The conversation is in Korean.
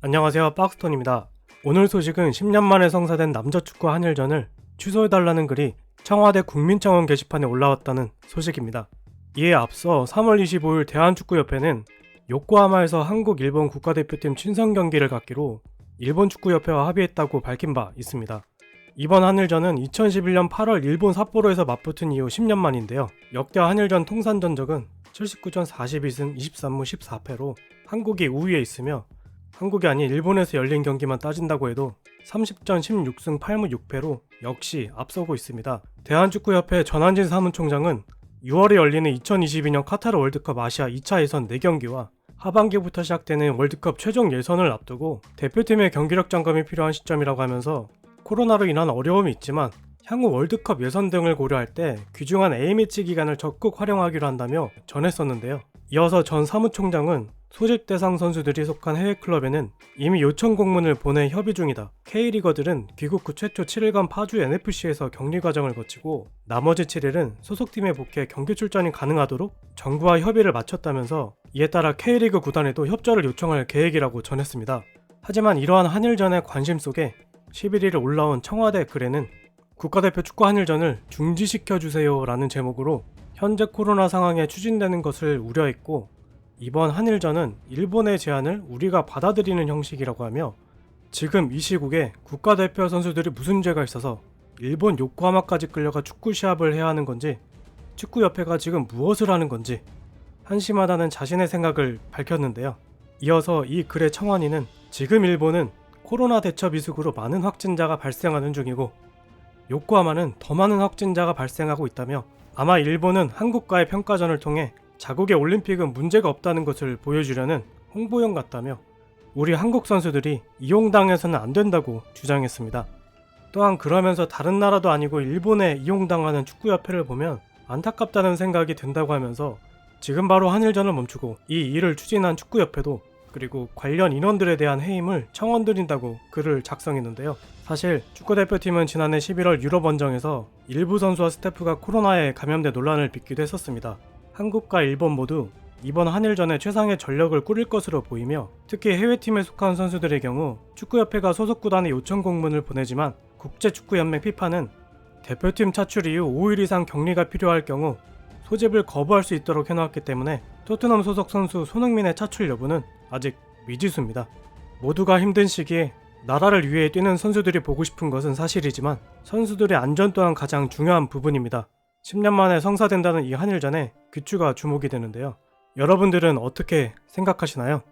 안녕하세요 박스톤입니다. 오늘 소식은 10년 만에 성사된 남자축구 한일전을 취소해달라는 글이 청와대 국민청원 게시판에 올라왔다는 소식입니다. 이에 앞서 3월 25일 대한축구협회는 요코하마에서 한국 일본 국가대표팀 친선 경기를 갖기로 일본 축구협회와 합의했다고 밝힌 바 있습니다. 이번 한일전은 2011년 8월 일본 삿포로에서 맞붙은 이후 10년 만인데요. 역대 한일전 통산 전적은 79전 42승 23무 14패로 한국이 우위에 있으며 한국이 아닌 일본에서 열린 경기만 따진다고 해도 30전 16승 8무 6패로 역시 앞서고 있습니다. 대한축구협회 전한진 사무총장은 6월에 열리는 2022년 카타르 월드컵 아시아 2차 예선 4경기와 하반기부터 시작되는 월드컵 최종 예선을 앞두고 대표팀의 경기력 점검이 필요한 시점이라고 하면서 코로나로 인한 어려움이 있지만 향후 월드컵 예선 등을 고려할 때 귀중한 A매치 기간을 적극 활용하기로 한다며 전했었는데요. 이어서 전 사무총장은 소집 대상 선수들이 속한 해외 클럽에는 이미 요청 공문을 보내 협의 중이다. K리거들은 귀국 후 최초 7일간 파주 NFC에서 격리 과정을 거치고 나머지 7일은 소속팀에 복귀해 경기 출전이 가능하도록 정부와 협의를 마쳤다면서 이에 따라 K리그 구단에도 협조를 요청할 계획이라고 전했습니다. 하지만 이러한 한일전의 관심 속에 11일 올라온 청와대 글에는 국가대표 축구 한일전을 중지시켜 주세요라는 제목으로 현재 코로나 상황에 추진되는 것을 우려했고 이번 한일전은 일본의 제안을 우리가 받아들이는 형식이라고 하며 지금 이 시국에 국가대표 선수들이 무슨 죄가 있어서 일본 요코하마까지 끌려가 축구 시합을 해야 하는 건지 축구협회가 지금 무엇을 하는 건지 한심하다는 자신의 생각을 밝혔는데요. 이어서 이 글의 청원인은 지금 일본은 코로나 대처 미숙으로 많은 확진자가 발생하는 중이고 요코하마는 더 많은 확진자가 발생하고 있다며 아마 일본은 한국과의 평가전을 통해 자국의 올림픽은 문제가 없다는 것을 보여주려는 홍보용 같다며 우리 한국 선수들이 이용당해서는 안 된다고 주장했습니다. 또한 그러면서 다른 나라도 아니고 일본에 이용당하는 축구협회를 보면 안타깝다는 생각이 든다고 하면서 지금 바로 한일전을 멈추고 이 일을 추진한 축구협회도 그리고 관련 인원들에 대한 해임을 청원드린다고 글을 작성했는데요. 사실 축구대표팀은 지난해 11월 유럽 원정에서 일부 선수와 스태프가 코로나에 감염돼 논란을 빚기도 했었습니다. 한국과 일본 모두 이번 한일전에 최상의 전력을 꾸릴 것으로 보이며 특히 해외팀에 속한 선수들의 경우 축구협회가 소속 구단에 요청 공문을 보내지만 국제축구연맹 피파는 대표팀 차출 이후 5일 이상 격리가 필요할 경우 소집을 거부할 수 있도록 해놓았기 때문에 토트넘 소속 선수 손흥민의 차출 여부는 아직 미지수입니다. 모두가 힘든 시기에 나라를 위해 뛰는 선수들이 보고 싶은 것은 사실이지만 선수들의 안전 또한 가장 중요한 부분입니다. 10년 만에 성사된다는 이 한일전에 귀추가 주목이 되는데요. 여러분들은 어떻게 생각하시나요?